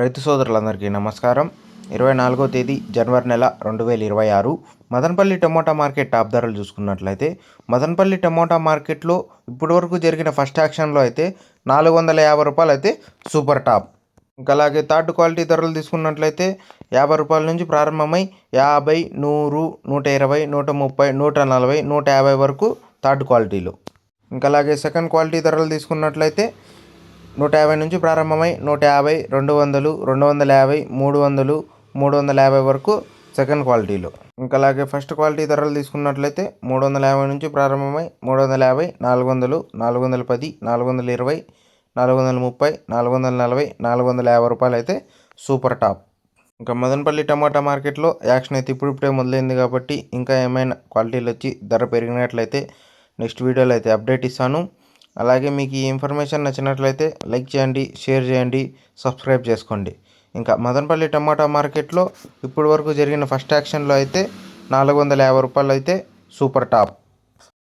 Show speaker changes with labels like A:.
A: రైతు సోదరులందరికీ నమస్కారం. ఇరవై నాలుగో తేదీ జనవరి నెల రెండు వేల ఇరవై ఆరు. మదనపల్లి టమోటా మార్కెట్ టాప్ ధరలు చూసుకున్నట్లయితే మదనపల్లి టమోటా మార్కెట్లో ఇప్పటివరకు జరిగిన ఫస్ట్ యాక్షన్లో అయితే నాలుగు వందల యాభై రూపాయలు అయితే సూపర్ టాప్. ఇంకా అలాగే థర్డ్ క్వాలిటీ ధరలు తీసుకున్నట్లయితే యాభై రూపాయల నుంచి ప్రారంభమై యాభై నూరు నూట ఇరవై నూట ముప్పై నూట నలభై నూట యాభై వరకు థర్డ్ క్వాలిటీలు. ఇంకా అలాగే సెకండ్ క్వాలిటీ ధరలు తీసుకున్నట్లయితే నూట యాభై నుంచి ప్రారంభమై నూట యాభై రెండు వందలు రెండు వందల యాభై మూడు వందలు మూడు వందల యాభై వరకు సెకండ్ క్వాలిటీలో. ఇంకా అలాగే ఫస్ట్ క్వాలిటీ ధరలు తీసుకున్నట్లయితే మూడు వందల యాభై నుంచి ప్రారంభమై మూడు వందల యాభై నాలుగు వందలు నాలుగు వందల పది నాలుగు వందల ఇరవై నాలుగు వందల ముప్పై నాలుగు వందల నలభై నాలుగు వందల యాభై రూపాయలు అయితే సూపర్ టాప్. ఇంకా మదనపల్లి టమాటా మార్కెట్లో యాక్షన్ అయితే ఇప్పుడిప్పుడే మొదలైంది కాబట్టి ఇంకా ఏమైనా క్వాలిటీలు వచ్చి ధర పెరిగినట్లయితే నెక్స్ట్ వీడియోలో అయితే అప్డేట్ ఇస్తాను. అలాగే మీకు ఈ ఇన్ఫర్మేషన్ నచ్చినట్లయితే లైక్ చేయండి షేర్ చేయండి సబ్స్క్రైబ్ చేసుకోండి. ఇంకా మదనపల్లి టమాటా మార్కెట్లో ఇప్పటి వరకు జరిగిన ఫస్ట్ యాక్షన్లో అయితే నాలుగు వందల యాభై రూపాయలు అయితే సూపర్ టాప్.